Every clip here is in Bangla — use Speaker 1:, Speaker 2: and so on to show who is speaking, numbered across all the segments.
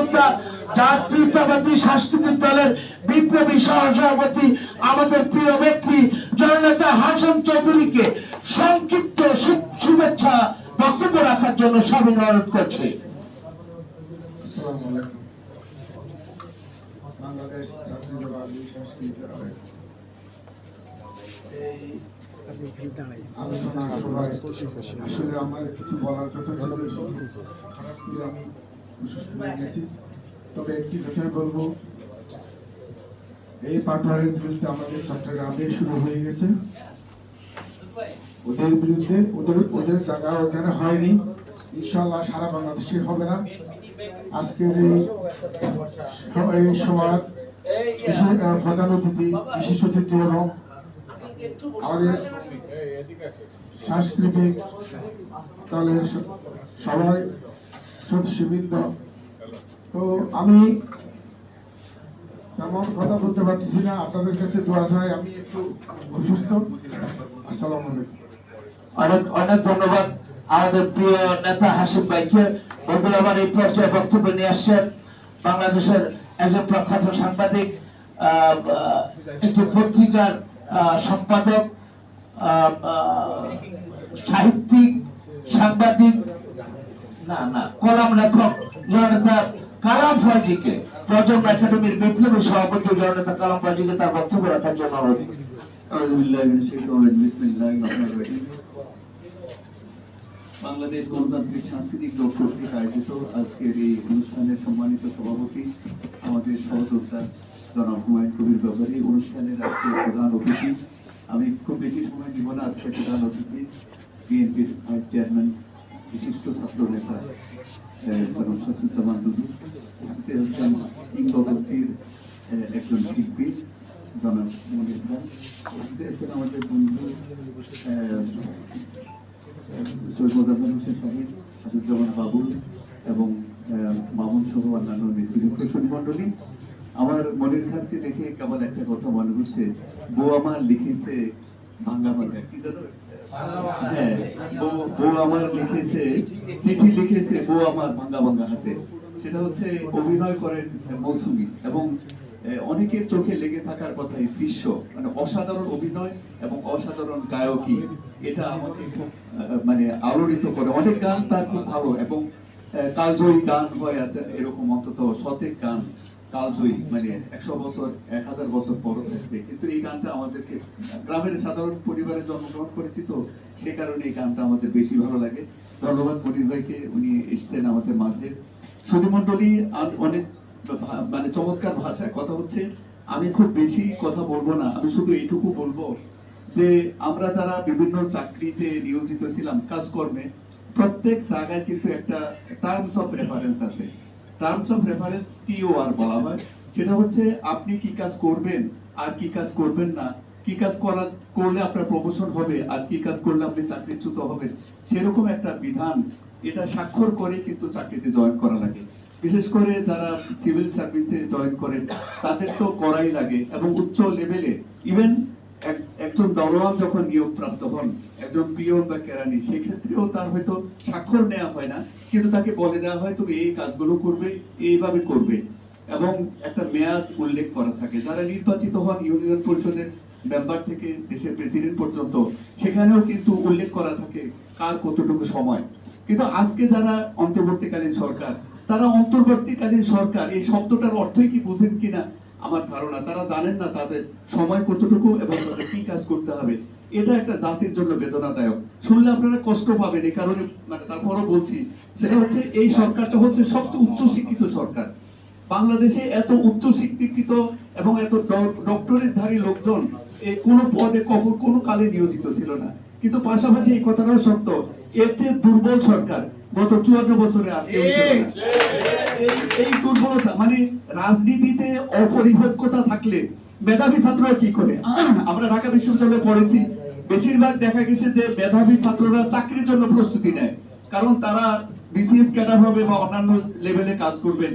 Speaker 1: মজুমদার জাতীয়তাবাদী সাংস্কৃতিক দলের বিপ্লবী সহসভাপতি, আমাদের প্রিয় ব্যক্তি, জননেতা হাসান চৌধুরীকে সংক্ষিপ্ত শুভেচ্ছা বক্তব্য রাখার জন্য সবাই অনুরোধ করছে।
Speaker 2: বাংলাদেশ আমার কিছু বলার কথা ছিল। আমি তবে একটি কথাই বলব। এই পাটোয়ারির বিরুদ্ধে আমাদের চট্টগ্রামে শুরু হয়ে গেছে। ওদের বিরুদ্ধে, ওদের ওদের জায়গা ওখানে হয়নি। ইনশাল্লাহ সারা বাংলাদেশে হবে না। আজকের এই সভার প্রধান অতিথি, বিশেষ এবং আমাদের সাংস্কৃতিক দলের সবাই সদস্যবৃন্দ। তো আমি তেমন কথা বলতে পারতেছি না, আপনাদের কাছে দোয়া চাই, আমি একটু অসুস্থ। আসসালামু
Speaker 1: অনেক অনেক ধন্যবাদ। আমাদের প্রিয় নেতা হাসিম বন্ধুরা এই পর্যায়ে বক্তব্য নিয়ে আসছেন বাংলাদেশের একজন প্রখ্যাত সাংবাদিক একটি পত্রিকার সম্পাদক সাহিত্যিক, সাংবাদিক না না, কলাম লেখক জনতা কালাম ফয়জিকে প্রজন্ম একাডেমির বিপ্লবী সভাপতি জনতা কালাম ফয়জিকে তার বক্তব্য রাখার জন্য অনুরোধ।
Speaker 3: বাংলাদেশ গণতান্ত্রিক সাংস্কৃতিক দল কর্তৃক আয়োজিত আজকের এই অনুষ্ঠানের সম্মানিত সভাপতি আমাদের সহযোগিতা জনাব হুমায়ুন কবির ব্যাপারে। অনুষ্ঠানের আজকে প্রধান অতিথি। আমি খুব বেশি সময় দিব না আজকে প্রধান অতিথি বিএনপির নেতা জনাব সচিজ্জামান দুদু হচ্ছেন কিংবদন্তির আহ, একজন শিল্পী জনাব মনির খান আছেন আমাদের বন্ধু সৈয়দ মোজাম্মেল হোসেন সাহেব আসুজ্জামান বাবুল এবং মামুন সহ অন্যান্য নেতৃবৃন্দ সুধীমণ্ডলী আমার মনির খানকে দেখে কেবল একটা কথা মনে হচ্ছে বউ আমার লিখেছে ভাঙ্গা ভাঙ্গা জানো অনেকের চোখে লেগে থাকার কথা মানে অসাধারণ অভিনয় এবং অসাধারণ গায়কী। এটা আমাকে খুব মানে আলোড়িত করে। অনেক গান তার খুব ভালো এবং কালজয়ী গান হয়ে আছে, এরকম অন্তত শতেক গান। কালজয়ী মানে একশো বছর, এক হাজার বছর পর থাকবে কিন্তু এই গানটা আমাদেরকে, গ্রামের সাধারণ পরিবারে জন্মগ্রহণ করেছি তো, সে কারণে এই গানটা আমাদের বেশি ভালো লাগে। ধন্যবাদ মনির ভাইকে, উনি এসেছেন আমাদের মাঝে। সুধীমণ্ডলী অনেক মানে চমৎকার ভাষায় কথা হচ্ছে। আমি খুব বেশি কথা বলব না, আমি শুধু এইটুকু বলব যে, আমরা যারা বিভিন্ন চাকরিতে নিয়োজিত ছিলাম কাজকর্মে, প্রত্যেক জায়গায় কিন্তু একটা টার্মস অফ রেফারেন্স আছে। টার্মস অফ রেফারেন্স টিওআর বলা হয়। সেটা হচ্ছে, আপনি কি কাজ করবেন আর কি কাজ করবেন না। কি কাজ করা, করলে আপনার প্রমোশন হবে আর কি কাজ করলে আপনি চাকরিচ্যুত হবেন। সেরকম একটা বিধান। এটা স্বাক্ষর করে কিন্তু চাকরিতে জয়েন করা লাগে। বিশেষ করে যারা সিভিল সার্ভিসে জয়েন করেন, তাদের তো করাই লাগে। এবং উচ্চ লেভেলে ইভেন একজন দরোয়ান যখন নিয়োগ প্রাপ্ত হন, একজন পিয়ন বা কেরানি, সেক্ষেত্রেও তার হয়তো স্বাক্ষর নেওয়া হয় না, কিন্তু তাকে বলে দেওয়া হয়, তুমি এই কাজগুলো করবে, এইভাবে করবে। এবং একটা মেয়াদ উল্লেখ করা থাকে। যারা নির্বাচিত হন ইউনিয়ন পরিষদের মেম্বার থেকে দেশের প্রেসিডেন্ট পর্যন্ত, সেখানেও কিন্তু উল্লেখ করা থাকে কার কতটুকু সময়। কিন্তু আজকে যারা অন্তর্বর্তীকালীন সরকার, তারা অন্তর্বর্তীকালীন সরকার, এই শব্দটার অর্থই কি বুঝেন কিনা আমার ধারণা, তারা জানেন না তাদের সময় কতটুকু এবং তাদের কি কাজ করতে হবে। এটা একটা জাতির জন্য বেদনাদায়ক। শুনলে আপনারা কষ্ট পাবেন এই কারণে মানে তারপরও বলছি, সেটা হচ্ছে এই সরকারটা হচ্ছে সবচেয়ে উচ্চ শিক্ষিত সরকার। বাংলাদেশে এত উচ্চ শিক্ষিত এবং এত ডক্টরের ধারী লোকজন কোনো পদে কখন কোনো কালে নিয়োজিত ছিল না। কিন্তু পাশাপাশি এই কথাটাও সত্য, এর চেয়ে দুর্বল সরকার গত চুয়ান্ন বছরে। এই- এই দুর্বলতা মানে রাজনীতিতে অপরিপক্কতা থাকলে মেধাবী ছাত্ররা কি করে? আমরা ঢাকা বিশ্ববিদ্যালয়ে পড়েছি বেশিরভাগ দেখা গেছে যে মেধাবী ছাত্ররা চাকরির জন্য প্রস্তুতি নেয় কারণ তারা বিসিএস ক্যাডার হবে বা অন্যান্য লেভেলে কাজ করবেন।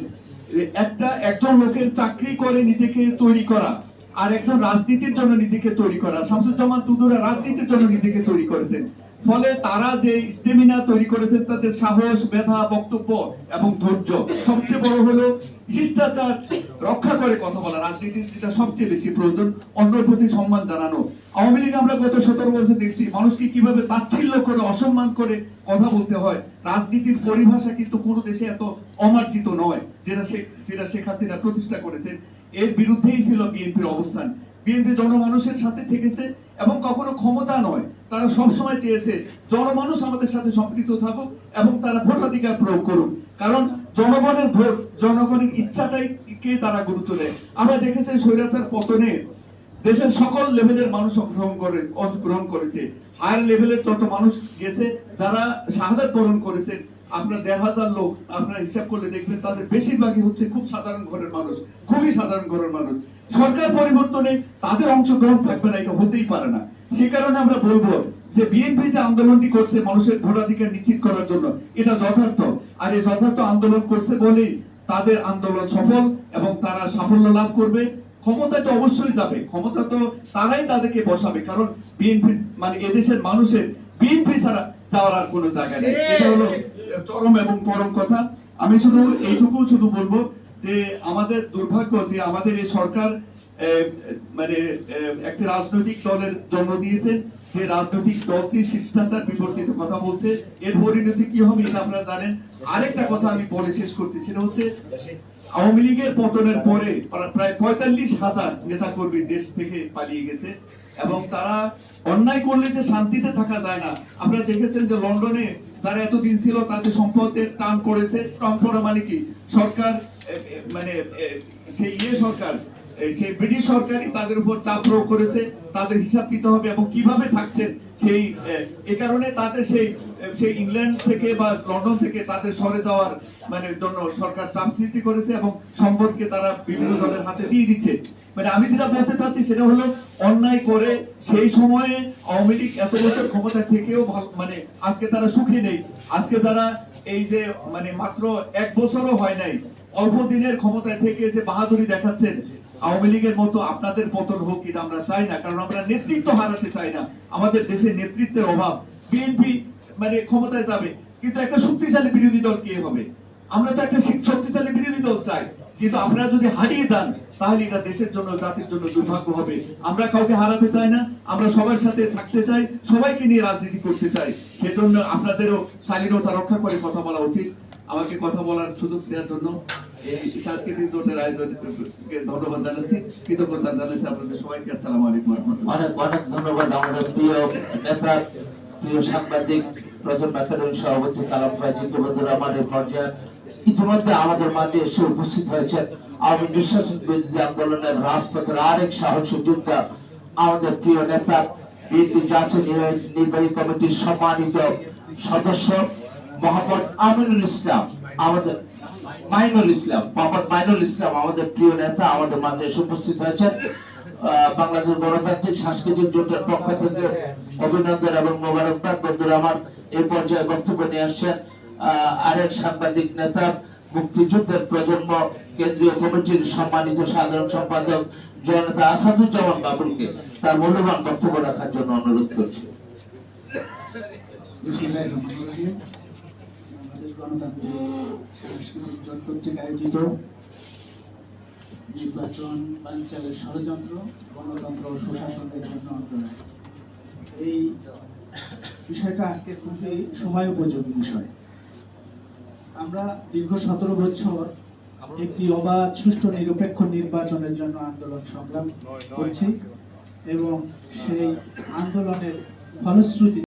Speaker 3: একটা একজন লোকের চাকরি করে নিজেকে তৈরি করা আর একজন রাজনীতির জন্য নিজেকে তৈরি করা। শামসুজ্জামান তুদুরা রাজনীতির জন্য নিজেকে তৈরি করেছেন। ফলে তারা যে স্টেমিনা তৈরি করেছেন তাদের সাহস মেধা বক্তব্য এবং ধৈর্য সবচেয়ে বড় হলো শিষ্টাচার রক্ষা করে কথা বলা রাজনীতির যেটা সবচেয়ে বেশি প্রয়োজন, অন্যের প্রতি সম্মান জানানো। আওয়ামী লীগ আমরা গত সতেরো বছর দেখছি, মানুষকে কীভাবে তাচ্ছিল্য করে, অসম্মান করে কথা বলতে হয়। রাজনীতির পরিভাষা কিন্তু কোনো দেশে এত অমার্জিত নয়, যেটা যেটা শেখ হাসিনা প্রতিষ্ঠা করেছেন। এর বিরুদ্ধেই ছিল বিএনপির অবস্থান। বিএনপি জনমানুষের সাথে থেকেছে এবং কখনো ক্ষমতা নয়। তারা সবসময় চেয়েছে জনমানুষ আমাদের সাথে সম্পৃক্ত থাকুক এবং তারা ভোটাধিকার প্রয়োগ করুক। কারণ জনগণের ভোট, জনগণের ইচ্ছাটাই কে তারা গুরুত্ব দেয়। আমরা দেখেছি স্বৈরাচার পতনে দেশের সকল লেভেলের মানুষ অংশগ্রহণ করে, অংশগ্রহণ করেছে। হায়ার লেভেলের যত মানুষ গেছে, যারা শাহাদাত বরণ করেছেন আপনার দেড় হাজার লোক আপনার হিসাব করলে দেখবেন তাদের বেশিরভাগই হচ্ছে খুব সাধারণ ঘরের মানুষ, খুবই সাধারণ ঘরের মানুষ। সরকার পরিবর্তনে তাদের অংশগ্রহণ থাকবে না, এটা হতেই পারে না। সে কারণে আমরা বলব যে বিএনপি যে আন্দোলনটি করছে মানুষের ভোটাধিকার নিশ্চিত করার জন্য, এটা যথার্থ। আর এই যথার্থ আন্দোলন করছে বলেই তাদের আন্দোলন সফল এবং তারা সাফল্য লাভ করবে। ক্ষমতা তো অবশ্যই যাবে, ক্ষমতা তো তারাই তাদেরকে বসাবে। কারণ বিএনপি মানে এদেশের মানুষের বিএনপি ছাড়া যাওয়ার আর কোনো জায়গা নেই। এটা হলো চরম এবং পরম কথা। আমি শুধু এইটুকু শুধু বলব যে আমাদের দুর্ভাগ্য যে আমাদের এই সরকার মানে একটি রাজনৈতিক দলের জন্ম দিয়েছেন যে রাজনৈতিক দলটি শিষ্টাচার বিবর্জিত কথা বলছে। এর পরিণতি কি হবে এটা আপনারা জানেন। আরেকটা কথা আমি বলে শেষ করছি, সেটা হচ্ছে আওয়ামী লীগের পতনের পরে প্রা- প্রায় পঁয়তাল্লিশ হাজার নেতা কর্মী দেশ থেকে পালিয়ে গেছে এবং তারা অন্যায় করলে যে শান্তিতে থাকা যায় না। আপনারা দেখেছেন যে লন্ডনে যারা এতদিন ছিল তাদের সম্পদের টান করেছে। টান করা মানে কি? সরকার মানে সেই ইয়ে সরকার সেই ব্রিটিশ সরকারই তাদের উপর চাপ প্রয়োগ করেছে। তাদের হিসাব দিতে হবে এবং কীভাবে থাকছেন সেই এ, কারণে তাদের সেই সেই ইংল্যান্ড থেকে বা লন্ডন থেকে তাদের সরে যাওয়ার মানে জন্য সরকার চাপ সৃষ্টি করেছে এবং সম্পদকে তারা বিভিন্ন দলের হাতে দিয়ে দিচ্ছে। মানে আমি যেটা বলতে চাচ্ছি সেটা হলো, অন্যায় করে সেই সময়ে আওয়ামী লীগ এত বছর ক্ষমতা থেকেও মানে আজকে তারা সুখী নেই। আজকে তারা এই যে মানে মাত্র এক বছরও হয় নাই, অল্প দিনের ক্ষমতায় থেকে যে বাহাদুরি দেখাচ্ছেন, আওয়ামী লীগের মতো আপনাদের পতন হোক এটা আমরা চাই না, কারণ আমরা নেতৃত্ব হারাতে চাই না। আমাদের দেশে নেতৃত্বের অভাব। বিএনপি মানে ক্ষমতায় যাবে। কিন্তু একটা শক্তিশালী বিরোধী দল কে হবে? আমরা তো একটা শক্তিশালী বিরোধী দল চাই। কিন্তু আপনারা যদি হারিয়ে যান, তাহলে এটা দেশের জন্য, জাতির জন্য দুর্ভাগ্য হবে। আমরা কাউকে হারাতে চাই না। আমরা সবার সাথে থাকতে চাই, সবাইকে নিয়ে রাজনীতি করতে চাই। সেজন্য আপনাদেরও শালীনতা রক্ষা করে কথা বলা উচিত। আমাকে কথা বলার সুযোগ দেওয়ার জন্য এই সাংস্কৃতিক জোটের আয়োজনকে ধন্যবাদ জানাচ্ছি, কৃতজ্ঞতা জানাচ্ছি আপনাদের সবাইকে। আসসালামু আলাইকুম
Speaker 1: অনেক অনেক ধন্যবাদ আমাদের প্রিয় নেতা প্রিয় সাংবাদিক, প্রথম সভাপতি কালাম ফাইজিকে বন্ধুরা আমাদের পর্যায়ে ইতিমধ্যে আমাদের মাঝে এসে উপস্থিত হয়েছেন। আওয়ামী বিরোধী আন্দোলনের রাজপথের আরেক সাহসী যোদ্ধা আমাদের প্রিয় নেতা, বিএনপি জাতীয় নির্বাহী- কমিটির সম্মানিত সদস্য মোহাম্মদ আমিনুল ইসলাম, আমাদের মাইনুল ইসলাম, মোহাম্মদ মাইনুল ইসলাম, আমাদের প্রিয় নেতা আমাদের মাঝে এসে উপস্থিত হয়েছেন। বাংলাদেশ গণতান্ত্রিক সাংস্কৃতিক জোটের পক্ষ থেকে অভিনন্দন এবং মোবারকবাদ। বন্ধুরা, আমার এই পর্যায়ে বক্তব্য নিয়ে আসছেন আরেক সাংবাদিক নেতা, মুক্তিযুদ্ধের প্রজন্ম কেন্দ্রীয় কমিটির সম্মানিত সাধারণ সম্পাদক জনতা আসাদুজ্জামান বাবুলকে তার মূল্যবান বক্তব্য রাখার জন্য অনুরোধ করছি।
Speaker 2: গণতান্ত্রিক সাংস্কৃতিক জোট কর্তৃক আয়োজিত নির্বাচন বাঞ্চালের ষড়যন্ত্র গণতন্ত্র সুশাসনের জন্য এই বিষয়টা আজকে খুবই সময় উপযোগী বিষয়। আমরা দীর্ঘ সতেরো বছর একটি অবাধ সুষ্ঠু নিরপেক্ষ নির্বাচনের জন্য আন্দোলন সংগ্রাম করছি এবং সেই আন্দোলনের ফলশ্রুতি